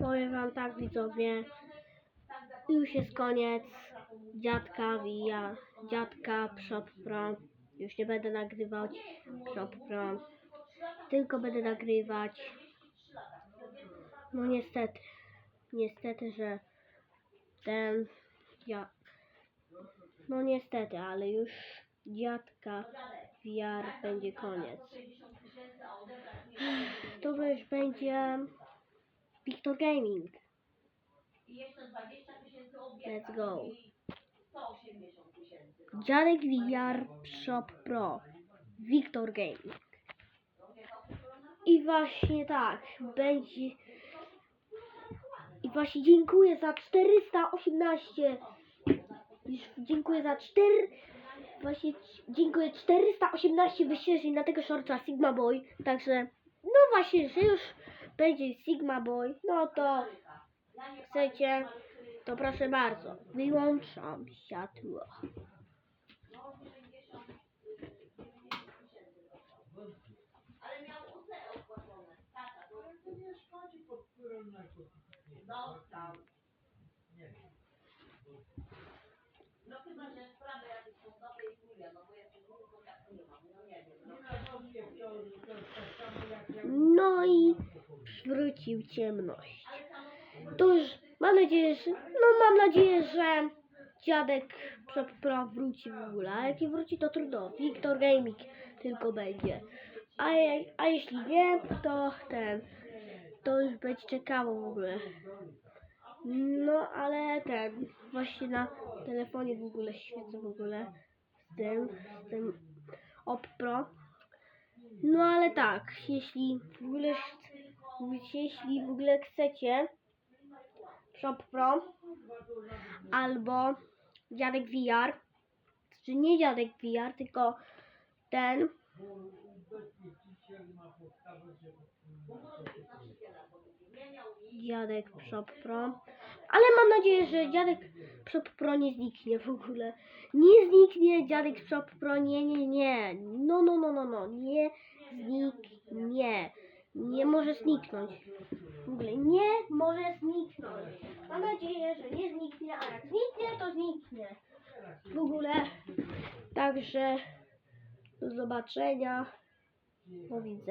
powiem wam tak widzowie, już jest koniec dziadka Via, dziadka Pro. Już nie będę nagrywać Pro, tylko będę nagrywać. No niestety, niestety, że ten ja, no niestety, ale już dziadka VR będzie koniec. To już będzie Victor Gaming. Let's go. Dziadek VR Shop Pro. Victor Gaming. I właśnie tak, będzie... I właśnie dziękuję za 418. Już dziękuję za 4... Właśnie dziękuję 418 wyświetleń na tego shorta Sigma Boy. Także, no właśnie, że już będzie Sigma Boy, no to chcecie, to proszę bardzo, wyłączam światło. No i przywrócił ciemność. To już mam nadzieję, że no mam nadzieję, że dziadek wróci w ogóle. A jak nie wróci to trudno. Victor Gaming tylko będzie. A, a jeśli nie, to ten to już będzie czekało w ogóle. No ale ten właśnie na telefonie w ogóle świecę w ogóle z tym, z tym Op Pro. No ale tak, jeśli w ogóle jeśli w ogóle chcecie Shop Pro albo dziadek VR, czy nie dziadek VR, tylko ten dziadek Shop Pro. Ale mam nadzieję, że dziadek Shop Pro nie zniknie w ogóle. Nie zniknie dziadek Shop Pro, nie, nie, nie. No, no, no, no, no, nie zniknie. Może zniknąć. W ogóle nie może zniknąć. Mam nadzieję, że nie zniknie, a jak zniknie, to zniknie. W ogóle. Także do zobaczenia. Do widzenia.